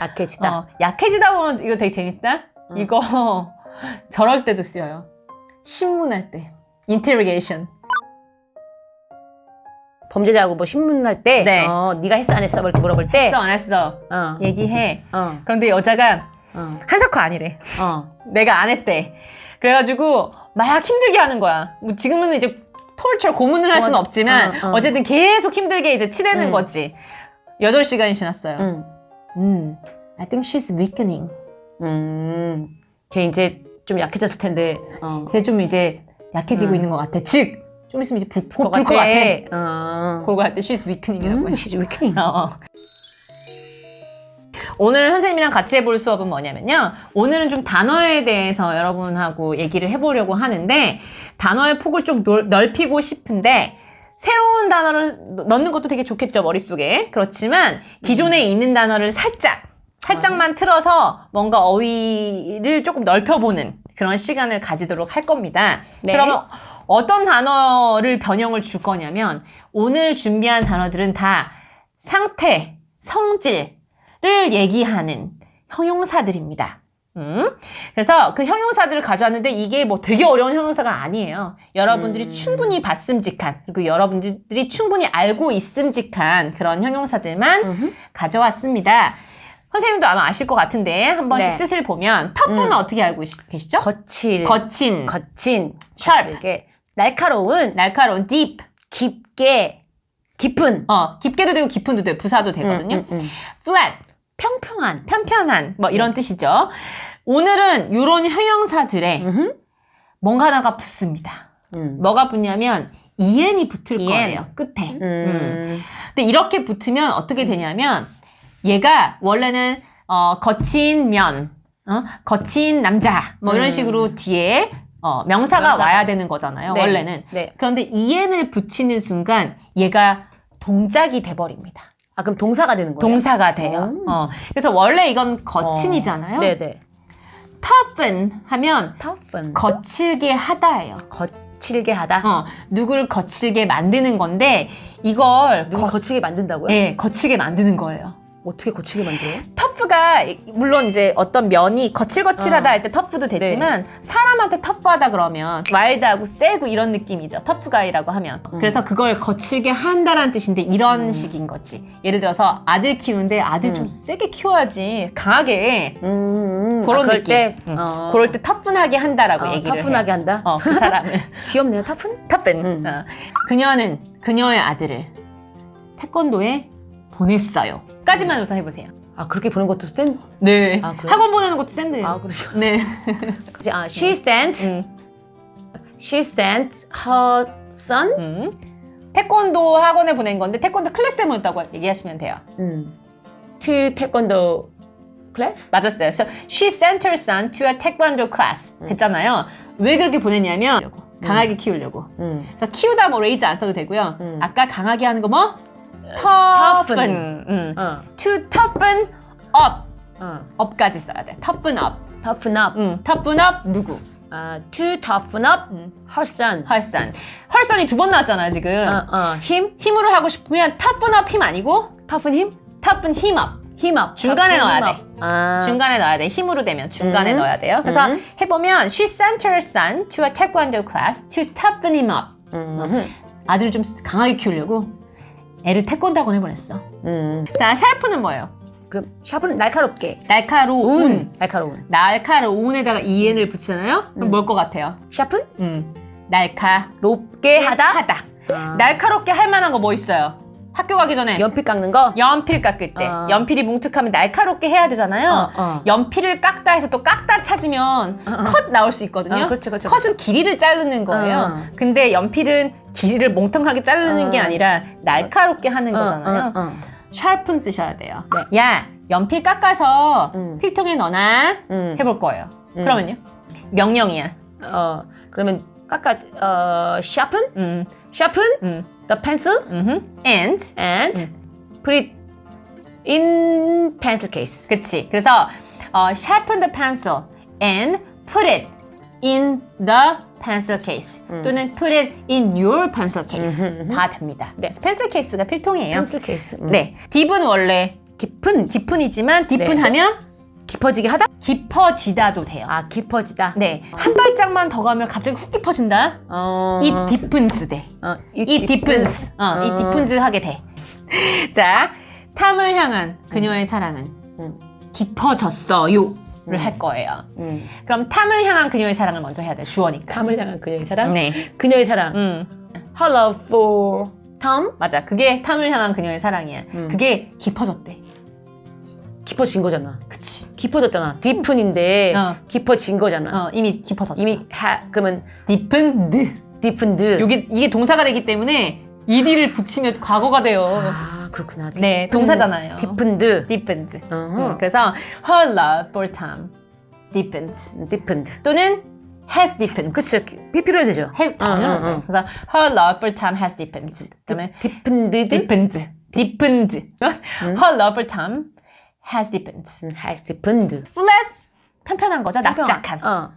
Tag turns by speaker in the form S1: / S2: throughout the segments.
S1: 약해지다.
S2: 어, 약해지다 보면 이거 되게 재밌다.
S1: 음.
S2: 이거 저럴 때도 쓰여요. 신문할 때. interrogation.
S1: 범죄자하고 뭐 신문할 때,
S2: 네.
S1: 어, 네가 했어 안 했어? 뭐 이렇게 물어볼 때,
S2: 했어 안 했어?
S1: 어,
S2: 얘기해.
S1: 어,
S2: 그런데 여자가
S1: 어,
S2: 한사코 아니래.
S1: 어,
S2: 내가 안 했대. 그래가지고 막 힘들게 하는 거야. 뭐 지금은 이제 톨처 고문을 할 수는. 없지만
S1: 어, 어.
S2: 어, 쨌든 계속 힘들게 이제 치대는
S1: 음.
S2: 거지. 8시간이 지났어요.
S1: 음,
S2: 음. I think she's weakening.
S1: 음, 걔 이제 좀 약해졌을 텐데, 어,
S2: 걔 좀 이제 약해지고
S1: 음.
S2: 있는 것 같아. 즉, 좀 있으면 이제 부,
S1: 것
S2: 부, 불것 같아.
S1: 어,
S2: 그러고 할때 she's weakening이라고 해.
S1: 음, 시즈 위킹.
S2: 어, 어. 오늘 선생님이랑 같이 해볼 수업은 뭐냐면요. 오늘은 좀 단어에 대해서 여러분하고 얘기를 해보려고 하는데, 단어의 폭을 좀 넓- 넓히고 싶은데, 새로운 단어를 넣- 넣는 것도 되게 좋겠죠, 머릿속에. 그렇지만, 기존에 있는 단어를 살짝, 살짝만 틀어서 뭔가 어휘를 조금 넓혀보는 그런 시간을 가지도록 할 겁니다.
S1: 네.
S2: 그러면 어떤 단어를 변형을 줄 거냐면, 오늘 준비한 단어들은 다 상태, 성질을 얘기하는 형용사들입니다. 음? 그래서 그 형용사들을 가져왔는데 이게 뭐 되게 어려운 형용사가 아니에요. 여러분들이
S1: 음.
S2: 충분히 봤음직한 그리고 여러분들이 충분히 알고 있음직한 그런 형용사들만
S1: 음흠.
S2: 가져왔습니다. 선생님도 아마 아실 것 같은데 한 번씩
S1: 네.
S2: 뜻을 보면 터프는
S1: 음.
S2: 어떻게 알고 계시- 계시죠?
S1: 거칠,
S2: 거친,
S1: 거친,
S2: sharp.
S1: 거칠게, 날카로운,
S2: 날카로운, deep,
S1: 깊게, 깊은,
S2: 어 깊게도 되고 깊은도 돼요. 부사도 되거든요.
S1: 음, 음, 음.
S2: flat,
S1: 평평한,
S2: 편편한 뭐 이런 뜻이죠. 오늘은 이런 형용사들에
S1: 음흠.
S2: 뭔가 하나가 붙습니다.
S1: 음.
S2: 뭐가 붙냐면 en이 붙을. 거예요. 끝에. 음.
S1: 음.
S2: 근데 이렇게 붙으면 어떻게 되냐면 얘가 원래는 어, 거친 면, 어? 거친 남자 뭐 이런
S1: 음.
S2: 식으로 뒤에 어, 명사가
S1: 명사.
S2: 와야 되는 거잖아요.
S1: 네.
S2: 원래는.
S1: 네.
S2: 그런데 en을 붙이는 순간 얘가 동작이 돼버립니다.
S1: 아 그럼 동사가 되는 거예요?
S2: 동사가 돼요.
S1: 음.
S2: 어, 그래서 원래 이건 거친이잖아요.
S1: 어. 네네.
S2: Toughen 하면
S1: toughen.
S2: 거칠게 하다예요.
S1: 거칠게 하다.
S2: 어, 누굴 거칠게 만드는 건데 이걸
S1: 누가
S2: 거,
S1: 거칠게 만든다고요?
S2: 예, 거칠게 만드는 거예요.
S1: 어떻게 거칠게 만들어요?
S2: 터프가 물론 이제 어떤 면이 거칠거칠하다
S1: 어.
S2: 할때 터프도 되지만 사람한테 터프하다 그러면 와일드하고 세고 이런 느낌이죠. 터프가이라고 하면.
S1: 음.
S2: 그래서 그걸 거칠게 한다라는 뜻인데 이런
S1: 음.
S2: 식인 거지. 예를 들어서 아들 키우는데 아들 좀
S1: 음.
S2: 세게 키워야지. 강하게.
S1: 음,
S2: 그런
S1: 아, 그럴
S2: 느낌.
S1: 때,
S2: 응.
S1: 어.
S2: 그럴 때 터프하게 한다라고
S1: 어,
S2: 얘기를
S1: 타분하게
S2: 해.
S1: 한다.
S2: 어, 그 사람을.
S1: 귀엽네요, 타분.
S2: 터픈.
S1: 음.
S2: 어. 그녀는 그녀의 아들을 태권도에 보냈어요. 까지만 우선 해보세요.
S1: 아 그렇게 보는 것도 센.
S2: 네.
S1: 아, 그래요?
S2: 학원 보내는 것도 샌드예요.
S1: 아 그러죠.
S2: 네.
S1: 아 she sent,
S2: 음.
S1: she sent her son.
S2: 음. 태권도 학원에 보낸 건데 태권도 클래스에 보냈다고 얘기하시면 돼요.
S1: 음. to taekwondo class.
S2: 맞았어요. So she sent her son to a taekwondo class.
S1: 음.
S2: 했잖아요. 왜 그렇게 보냈냐면 강하게 키우려고.
S1: 음.
S2: 그래서 키우다 뭐 raise 안 써도 되고요.
S1: 음.
S2: 아까 강하게 하는 거 뭐? Toughen. 음.
S1: 어.
S2: to toughen up.
S1: 어.
S2: up까지 써야 돼. toughen up.
S1: toughen up.
S2: 음. toughen up 누구?
S1: 아 to toughen up
S2: 음.
S1: her son.
S2: 헐선. 헐선이 두 번 나왔잖아요, 지금.
S1: 어, 어. 힘,
S2: 힘으로 하고 싶으면 toughen up 힘 아니고
S1: toughen 힘,
S2: toughen 힘 up.
S1: 힘 up.
S2: 중간에
S1: toughen
S2: 넣어야
S1: 힘 up. 아.
S2: 중간에 넣어야 돼. 힘으로 되면 중간에
S1: 음.
S2: 넣어야 돼요. 그래서
S1: 음.
S2: 해보면 she sent her son to a taekwondo class to toughen him up.
S1: 음.
S2: 아들을 좀 강하게 키우려고 애를 태권도 학원에 보냈어.
S1: 음.
S2: 자, 샤프는 뭐예요?
S1: 그럼 샤프는 날카롭게.
S2: 날카로운.
S1: 날카로운.
S2: 날카로운에다가 en을 붙이잖아요. 그럼
S1: 음.
S2: 뭘 것 같아요?
S1: 샤픈?
S2: 음. 날카롭게
S1: 높게 하다.
S2: 하다.
S1: 아.
S2: 날카롭게 할 만한 거 뭐 있어요? 학교 가기 전에
S1: 연필 깎는 거.
S2: 연필 깎을 때
S1: 어.
S2: 연필이 뭉툭하면 날카롭게 해야 되잖아요.
S1: 어, 어.
S2: 연필을 깎다 해서 또 깎다 찾으면 컷 나올 수 있거든요.
S1: 어, 그렇죠, 그렇죠.
S2: 컷은 길이를 자르는 거예요.
S1: 어.
S2: 근데 연필은 길이를 몽텅하게 자르는
S1: 어.
S2: 게 아니라 날카롭게 하는 거잖아요.
S1: 어, 어, 어.
S2: 샤픈 쓰셔야 돼요.
S1: 네.
S2: 야, 연필 깎아서
S1: 음.
S2: 필통에 넣어놔.
S1: 음.
S2: 해볼 거예요.
S1: 음.
S2: 그러면요? 명령이야.
S1: 어, 그러면 깎아 어, sharpen,
S2: 음,
S1: sharpen
S2: 음,
S1: the pencil
S2: 음흠. and
S1: and put it in pencil case.
S2: 그치. 그래서 어, sharpen the pencil and put it in the pencil case
S1: 음.
S2: 또는 put it in your pencil case. 다 됩니다.
S1: 네.
S2: 그래서 pencil case가 필통이에요.
S1: pencil case. 음.
S2: 네, 딥은 원래
S1: 깊은
S2: 깊은이지만 deep은
S1: 네.
S2: 하면
S1: 깊어지게 하다.
S2: 깊어지다도 돼요.
S1: 아 깊어지다.
S2: 네. 한 발짝만 더 가면 갑자기 훅 깊어진다.
S1: 어.
S2: 이 deepens 돼.
S1: 어,
S2: 이 deepens. 어, 이 deepens 하게 돼. 자, 탐을 향한 그녀의 사랑은
S1: 음.
S2: 깊어졌어요를
S1: 음.
S2: 할 거예요.
S1: 음.
S2: 그럼 탐을 향한 그녀의 사랑을 먼저 해야 돼. 주어니까.
S1: 탐을 향한 그녀의 사랑.
S2: 네.
S1: 그녀의 사랑.
S2: 음.
S1: Her love for Tom.
S2: 맞아. 그게 탐을 향한 그녀의 사랑이야.
S1: 음.
S2: 그게 깊어졌대.
S1: 깊어진 거잖아.
S2: 그치.
S1: 깊어졌잖아. 딥은인데
S2: 어.
S1: 깊어진 거잖아.
S2: 어, 이미 깊어졌어.
S1: 이미 하 그러면
S2: deepened. 이게 동사가 되기 때문에 ed를 붙이면 과거가 돼요.
S1: 아 그렇구나.
S2: 네, 동사잖아요. deepened.
S1: 어허.
S2: 음, 그래서 her love for Tom deepened
S1: 딥은드.
S2: 또는 has deepened.
S1: 그치. 피피로 되죠.
S2: 해, 당연하죠.
S1: 응, 응, 응.
S2: 그래서 her love for Tom has deepened. 그다음에
S1: 딥은드.
S2: deepened. deepened. her love for Tom has deepened.
S1: has 딥은드.
S2: flat 편편한 거죠. 납작한.
S1: 어.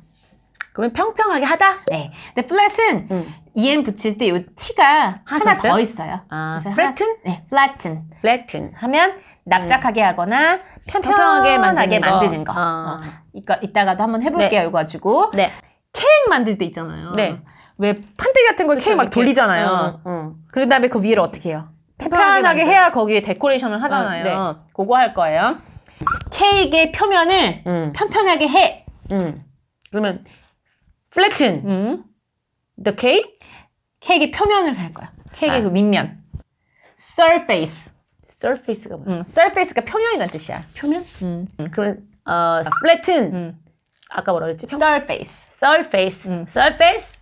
S1: 그러면 평평하게 하다.
S2: 네. 근데 flat은
S1: 응.
S2: en 붙일 때이 t가
S1: 하나
S2: 하나
S1: 더 있어요?
S2: 더 있어요.
S1: 아,
S2: 그래서
S1: flatten?
S2: 하나- 네, flatten.
S1: flatten.
S2: 하면 납작하게 하거나
S1: 평평하게
S2: 편편하게
S1: 만드는 거.
S2: 만드는 거.
S1: 어.
S2: 어. 이거 이따가도 한번 해볼게요. 이거 가지고
S1: 네.
S2: 케이크 만들 때 있잖아요.
S1: 네.
S2: 왜 판때기 같은 거 케이크 막
S1: 이렇게.
S2: 돌리잖아요.
S1: 어, 어.
S2: 그런 다음에 그 위를 어떻게 해요?
S1: 만들어.
S2: 해야 거기에 데코레이션을 하잖아요.
S1: 어,
S2: 그거 할 거예요. 케이크의 표면을
S1: 음.
S2: 편편하게 해.
S1: 음. 그러면 flatten
S2: 음.
S1: the cake.
S2: 케이크의 표면을 할 거야. 케이크의
S1: 아.
S2: 그 밑면. surface.
S1: surface가 뭐야?
S2: 음, surface가 표면이라는 뜻이야.
S1: 표면?
S2: 음.
S1: 그러면 어, flatten.
S2: 음.
S1: 아까 뭐라 그랬지? 평-
S2: surface.
S1: surface.
S2: 음.
S1: surface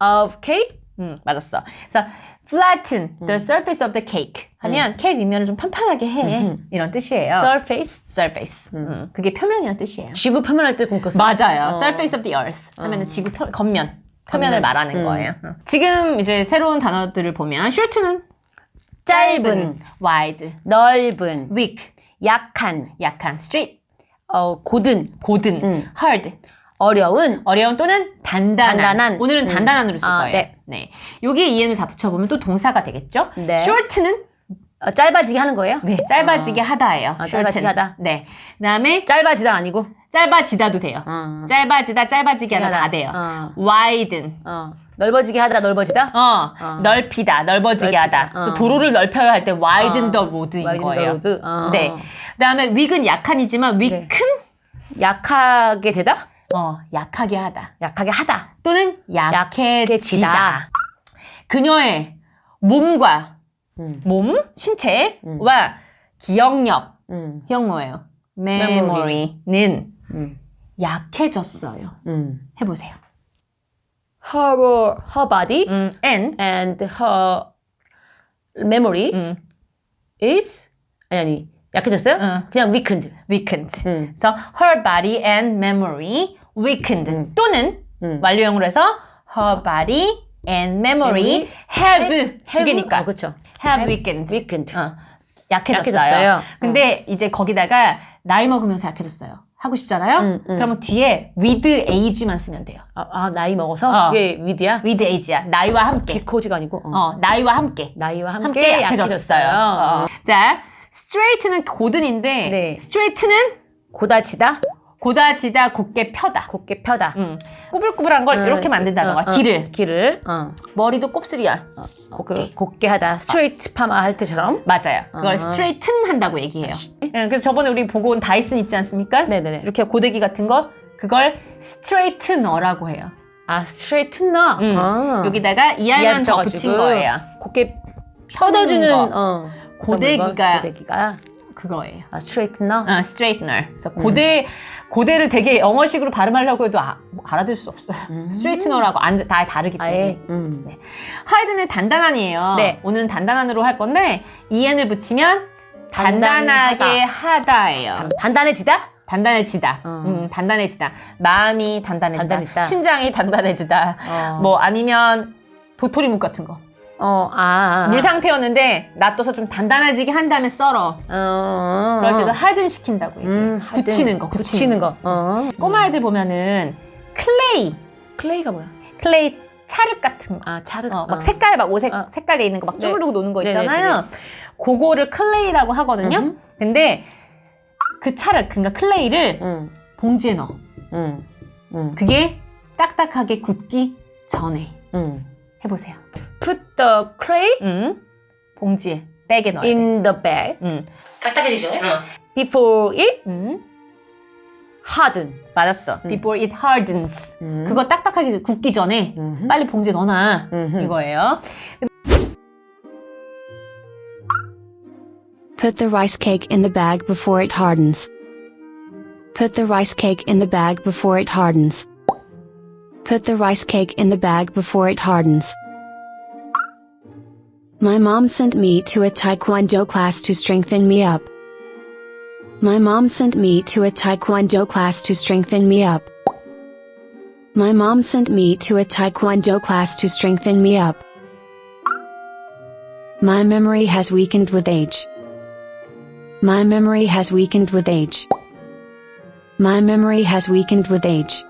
S1: of cake.
S2: 음, 맞았어. 그래서 flatten the surface of the cake 하면 케이크 윗면을 좀 편편하게 해.
S1: 음.
S2: 이런 뜻이에요.
S1: surface.
S2: surface. 음, 그게 표면이라는 뜻이에요.
S1: 지구 표면할 때 공과
S2: 맞아요.
S1: 어.
S2: surface of the earth 하면 은 지구 표, 겉면. 표면을
S1: 겉면.
S2: 말하는
S1: 음.
S2: 거예요. 지금 이제 새로운 단어들을 보면 short는
S1: 짧은,
S2: wide,
S1: 넓은,
S2: weak,
S1: 약한,
S2: 약한, straight,
S1: 어, 고든,
S2: 고든,
S1: 음.
S2: hard,
S1: 어려운,
S2: 어려운 또는 단단한.
S1: 단단한.
S2: 오늘은
S1: 음.
S2: 단단한으로 쓸
S1: 아,
S2: 거예요.
S1: 네.
S2: 네. 여기에 이해를 다 붙여보면 또 동사가 되겠죠?
S1: 네.
S2: short는
S1: 어, 짧아지게 하는 거예요?
S2: 네, 짧아지게 하다예요.
S1: 아, 짧아지게. 하다.
S2: 네. 그다음에
S1: 짧아지다 아니고.
S2: 짧아지다도 돼요.
S1: 어.
S2: 짧아지다, 짧아지게 하다 다 돼요.
S1: 어.
S2: widen.
S1: 어. 넓어지게 하다, 넓어지다.
S2: 어,
S1: 어.
S2: 넓히다, 넓어지게
S1: 넓히다.
S2: 하다.
S1: 어.
S2: 또 도로를 넓혀야 할 때 widen
S1: 어.
S2: the road인
S1: widen the
S2: 거예요.
S1: road. 어.
S2: 네. 그다음에 weak은 약한이지만 weak은
S1: 약하게 되다?
S2: 어, 약하게 하다.
S1: 약하게 하다.
S2: 또는 약해지다.
S1: 약해지다.
S2: 그녀의 몸과
S1: 음.
S2: 몸, 신체와
S1: 음.
S2: 기억력,
S1: 음.
S2: 기억 뭐예요?
S1: Memory.
S2: memory는
S1: 음.
S2: 약해졌어요.
S1: 음.
S2: 해보세요.
S1: Her, her body
S2: 음, and
S1: and her memory
S2: 음,
S1: is 아니 아니 약해졌어요?
S2: 응.
S1: 그냥 weakened.
S2: weakened.
S1: 음.
S2: 그래서 her body and memory weakened
S1: 음.
S2: 또는
S1: 음.
S2: 완료형으로 해서 her body and memory have 두 개니까
S1: 어, 그렇죠.
S2: have weakened.
S1: weakened.
S2: 어, 약해졌어요.
S1: 약해졌어요.
S2: 근데 이제 거기다가 나이 먹으면서 약해졌어요. 하고 싶잖아요.
S1: 음, 음.
S2: 그러면 뒤에 with age만 쓰면 돼요.
S1: 아, 아, 나이 먹어서
S2: 어.
S1: 그게 위드야?
S2: with age야. 나이와 함께.
S1: 개코지가 아니고 어.
S2: 어, 나이와 함께.
S1: 나이와 함께,
S2: 함께 약해졌어요. 어. 자, straight는 고든인데
S1: 네.
S2: straight는
S1: 고다지다,
S2: 고다지다, 곧게 펴다.
S1: 곱게 펴다.
S2: 음. 꾸불꾸불한 걸
S1: 어,
S2: 이렇게 만든다던가.
S1: 어, 어,
S2: 길을.
S1: 길을 어.
S2: 머리도 곱슬이야.
S1: 곱게, 곱게 하다. 스트레이트 파마 할 때처럼.
S2: 맞아요. 그걸
S1: 어.
S2: straighten 한다고 얘기해요. 예, 그래서 저번에 우리 보고 온 다이슨 있지 않습니까?
S1: 네네네.
S2: 이렇게 고데기 같은 거 그걸 straightener라고 해요.
S1: 아 스트레이트너.
S2: 음.
S1: 아.
S2: 여기다가 이알만
S1: 이알
S2: 더
S1: 붙여가지고
S2: 붙인 거예요.
S1: 곱게
S2: 펴는
S1: 뻗어주는
S2: 거.
S1: 어.
S2: 고데기가
S1: 고데기가
S2: 그거예요.
S1: 아 스트레이트너.
S2: 어, straightener. 그래서 고대 고대를 되게 영어식으로 발음하려고 해도 아, 뭐 알아들 수 없어요.
S1: 음.
S2: straightener하고 안, 다 다르기 때문에.
S1: 아예. 음.
S2: 하이드는 단단한이에요.
S1: 네.
S2: 오늘은 단단한으로 할 건데 en을 붙이면. 단단하게 하다 예요.
S1: 단- 단단해지다.
S2: 단단해지다.
S1: 어.
S2: 음, 단단해지다. 마음이 단단해지다.
S1: 단단해지다.
S2: 심장이 단단해지다.
S1: 어.
S2: 뭐 아니면 도토리묵 같은 거.
S1: 어. 아. 아.
S2: 물 상태였는데 놔둬서 좀 단단해지게 한 다음에 썰어.
S1: 어.
S2: 그럴 때도 할든 시킨다고 얘기해.
S1: 음,
S2: 요 굳히는 거,
S1: 굳히는 거. 어.
S2: 꼬마 애들 보면은 클레이,
S1: 클레이가 뭐야?
S2: 클레이 찰흙 같은 거.
S1: 아 차르.
S2: 어, 막 색깔 막 옷에
S1: 어.
S2: 색깔에 있는 거막
S1: 네.
S2: 쭈무르고 노는 거
S1: 네,
S2: 있잖아요. 그거를 클레이라고 하거든요.
S1: 음흠.
S2: 근데 그 차를 그러니까 클레이를
S1: 음.
S2: 봉지에 넣어.
S1: 음. 음.
S2: 그게 딱딱하게 굳기 전에
S1: 음.
S2: 해보세요.
S1: Put the clay
S2: 음. 봉지에 백에 넣어야 돼.
S1: in the bag
S2: 음.
S1: 딱딱해지죠?
S2: 어.
S1: Before it
S2: 음.
S1: harden.
S2: 맞았어.
S1: 음.
S2: Before it hardens.
S1: 음.
S2: 그거 딱딱하게 굳기 전에
S1: 음흠.
S2: 빨리 봉지에 넣어놔.
S1: 음흠.
S2: 이거예요.
S3: Put the rice cake in the bag before it hardens. Put the rice cake in the bag before it hardens. Put the rice cake in the bag before it hardens. My mom sent me to a taekwondo class to strengthen me up. My mom sent me to a taekwondo class to strengthen me up. My mom sent me to a taekwondo class to strengthen me up. My memory has weakened with age. My memory has weakened with age. My memory has weakened with age.